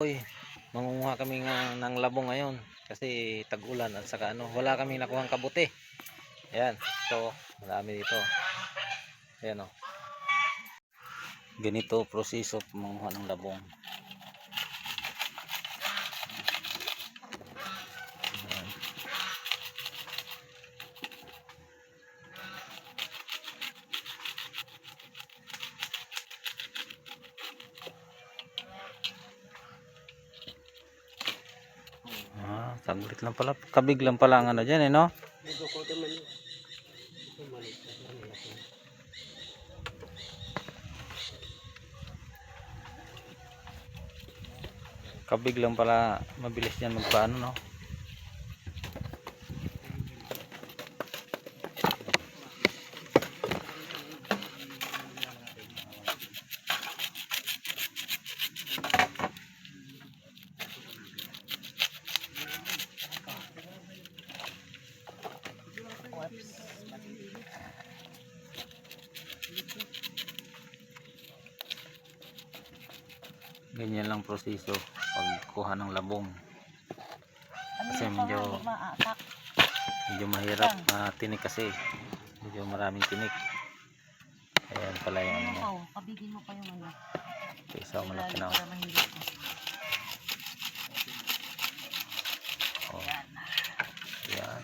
Uy, mangunguha kami nga ng labong ngayon kasi tag-ulan at saka ano, wala kami nakuhang kabuti. Ayan, ito, marami dito. Ayan o. Ganito proseso manguha ng labong. Saglit lang pala. Kabig lang pala ang ano dyan eh, no? Kabig lang pala mabilis yan magpaano, no? Ganyan lang proseso pagkuha ng labong. Kasi medyo medyo mahirap na tinik kasi. Medyo maraming tinik. Ayan pala yung ano. Kabigin mo pa yung ano. Isa malaki na. Ka. Oh. Yan.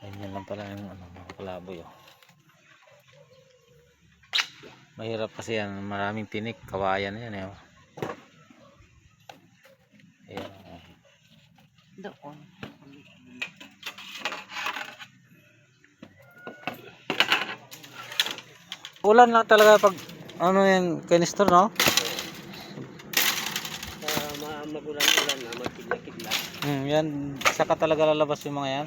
Ganyan lang pala yung ano, mga kalaboy. Oh. Mahirap kasi yan. Maraming tinik. Kawayan yan. Eh. oh. Ayan. oh. Doon. Ulan lang talaga pag ano yan, kanister no? Sa magulan-ulan na magkidla-kidla. Hmm, yan, saka talaga lalabas yung mga yan.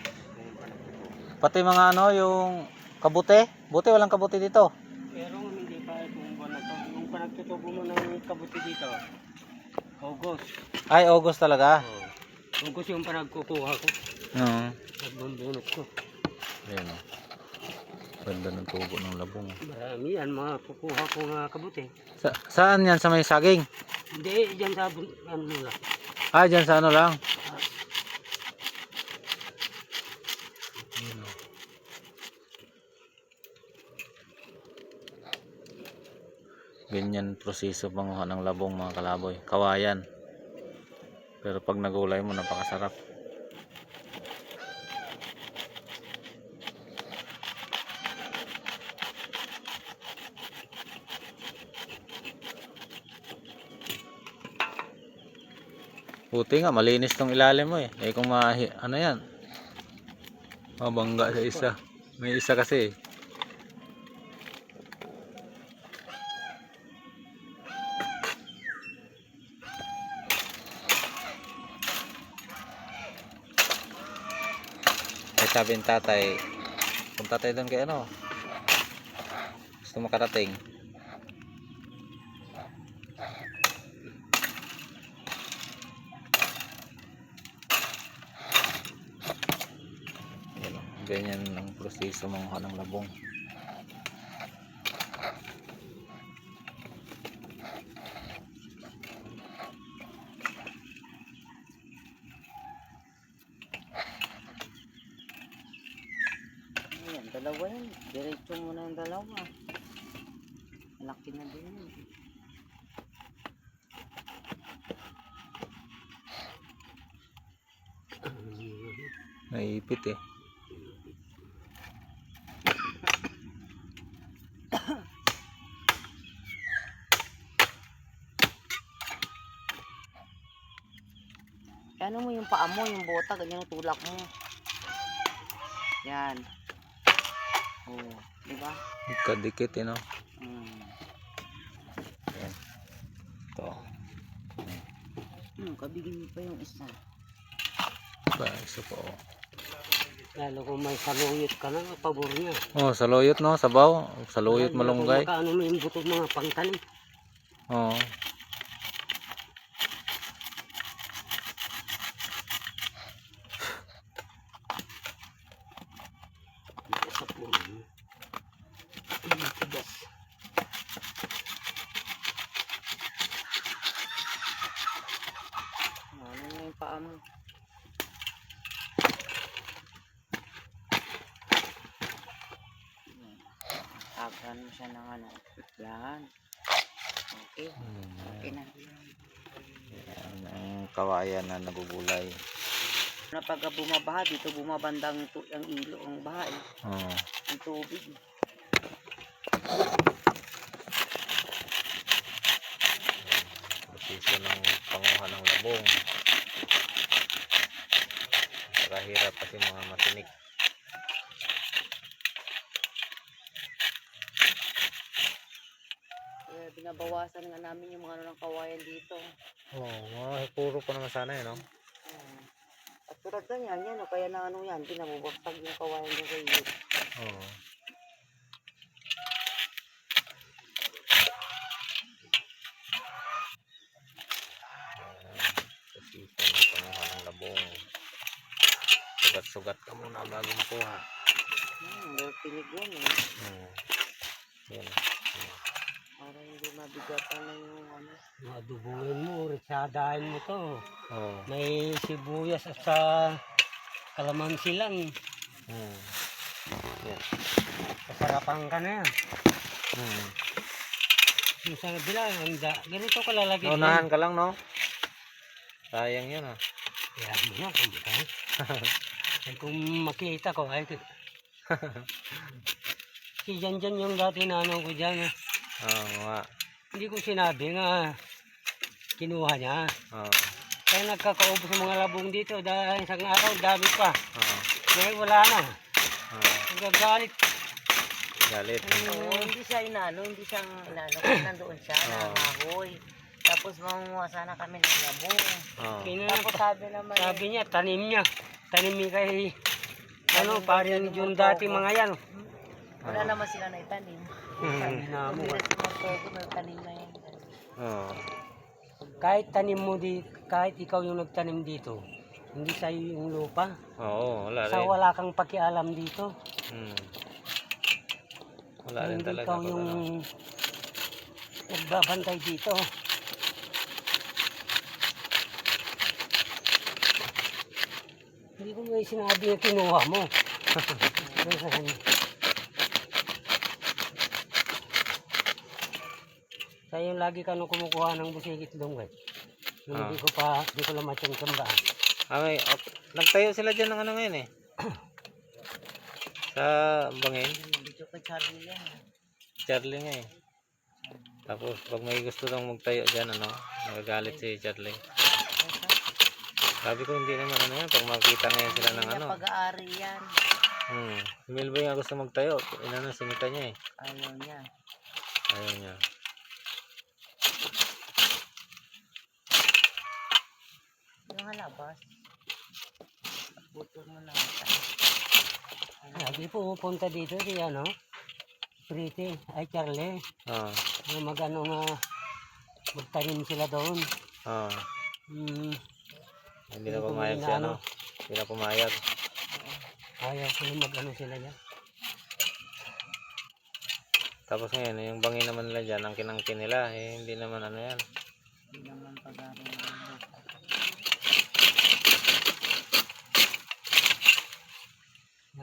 Pati mga ano, yung kabute. Buti, walang kabute dito. Pero hindi pa itong buwan na to. Panagtutubo mo ng kabuti dito, August. Ay, August talaga. Oh. August yung panagkukuha ko. Hmm. Nagbundunot ko. Ayan o. Ganda ng tubo ng labong. Marami yan mga kukuha ko nga kabuti. Sa saan yan? Sa may saging? Hindi, dyan sa ano lang. Ah, dyan sa ano lang. Ganyan proseso panguha ng labong mga kalaboy. Kawayan. Pero pag nagulay mo, napakasarap. Buti nga, malinis tong ilalim mo eh. Eh kung mahi, ano yan? Mabangga sa isa. May isa kasi eh. Eh sabi ng tatay, punta tayo doon kay ano. Gusto makarating. Ganyan ang proseso manguha ng labong. Ayan, dalawa yan. Diretso mo na yung dalawa. Malaki na din yun. Naipit eh. Ano mo yung paa mo, yung bota, ganyan ang tulak mo. Yan. Oh, di ba? Kadikit eh no. Hmm. Yan. Ito. Hmm, kabigin mo pa yung isa. Ba, isa pa oh. Lalo kung may saluyot ka na, pabor niya. Oh, saluyot no, sabaw. Saluyot malunggay. Kung makaano mo yung buto mga pangtanim. Oo. Sa puno. Ang tigas. paa mo. Tagan mo siya ng ano. Yan. Okay. Okay na. yan ang kawayan na nabubulay. Na pagka bumabaha, dito bumabandang tu ang ilo, ang baha eh. Oo. Ang tubig. proseso ng panguha ng labong hirap kasi mga matinik Kaya binabawasan nga namin yung mga ano ng kawayan dito. oo oh, mga puro pa naman sana yun no? Hmm. At tulad ganyan, yan o, kaya na ano yan, pinabubagtag yung kawayan oo ng panguha ng labong sugat-sugat ka muna bago makuha Hmm, pero tinig yan eh. hmm. yan Para hindi mabigatan na yung ano. Madubuhin mo, ritsadahin mo to. oo May sibuyas at sa kalamansi lang. hmm. yan Kasarapan ka na yan. hmm. Yung sa kabila, ang da, ganito ka lalagay. Naunahan ka lang, no? Sayang yun, ah. Kaya mo na, kung ka. ay kung makita ko, ay si Jan Jan yung dati na ano ko dyan. ah. Oo, nga. Hindi ko sinabi nga kinuha niya. Oo, Kaya nagkakaubos ng mga labong dito dahil isang araw dami pa. oo, Kaya wala na. oo. Nagagalit. Galit. Oo, hindi siya inano, hindi siya inano. Kasi nandoon siya, Oo. nangahoy. Tapos mangunguha sana kami ng labong. Oo. Tapos sabi naman, sabi niya, tanim niya. Tanim niya kay, ano, siya yung ng dati mga yan. wala naman sila na itanim. Sabi na mo. Oo. Kahit tanim mo di, kahit ikaw yung nagtanim dito, hindi sa'yo yung lupa. Oo, wala Sa rin. wala kang pakialam dito. Hmm. Wala rin hindi talaga. ikaw yung ano. nagbabantay dito. Hindi ko may sinabi na kinuha mo. yung lagi ka nung kumukuha ng busigit doon, guys. Nung Ah. hindi ko pa, hindi ko lamat yung kamba. Ah, may, ok. Nagtayo sila dyan ng ano ngayon, eh. Sa bangin. Dito kay Charlie yan. Charlie nga, eh. Tapos, pag may gusto lang magtayo dyan, ano, nagagalit si Charlie. Sabi ko, hindi naman ano yan. Pag makita ngayon sila ng ano. Pag-aari yan. Hmm. Si Milboy nga gusto magtayo. Inano, sinita niya, eh. Ayaw niya. Ayaw niya. Yung halabas. Butol mo na. Lagi pumupunta dito si ano, Pretty, ay Charlie. Oo. Na mag-ano nga, magtanim sila doon. Oo. Hmm, Hindi na pumayag si maina, ano. ano. Hindi na pumayag. ayaw ko na mag-ano sila yan. Tapos ngayon, yung bangin naman nila dyan, ang kinangkin nila, eh, hindi naman ano yan. Hindi naman pag-aari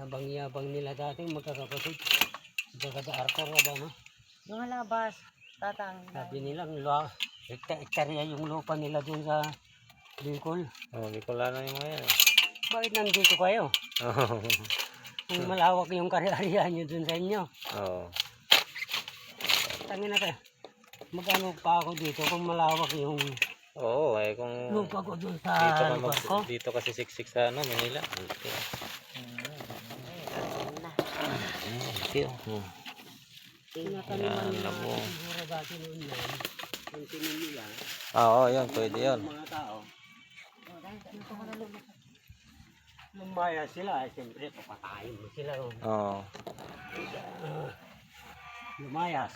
ng lupa. Yabang-yabang nila dati, magkakapatid. Magkakada-arkor ka ba, no? Yung halabas. Tatang. Sabi nila, lua, hekta-hektarya yung lupa nila dun sa Bicol. Oh, di ko lalo yung mga yan. eh. Bakit nandito kayo? Oo. Kung malawak yung karyarihan nyo dun sa inyo. Oo. Tangin na ka. Mag-ano pa ako dito kung malawak yung Oo, eh kung lupa ko dun dito sa ka lugar mag, ko. dito kasi siksik sa ano, Manila. Dito. na. Dito. Hmm. Tinataniman Yan, labong. oo, yun, pwede yun. Lumaya sila, eh, siyempre papatayin mo sila. oh. Oo. Lumayas.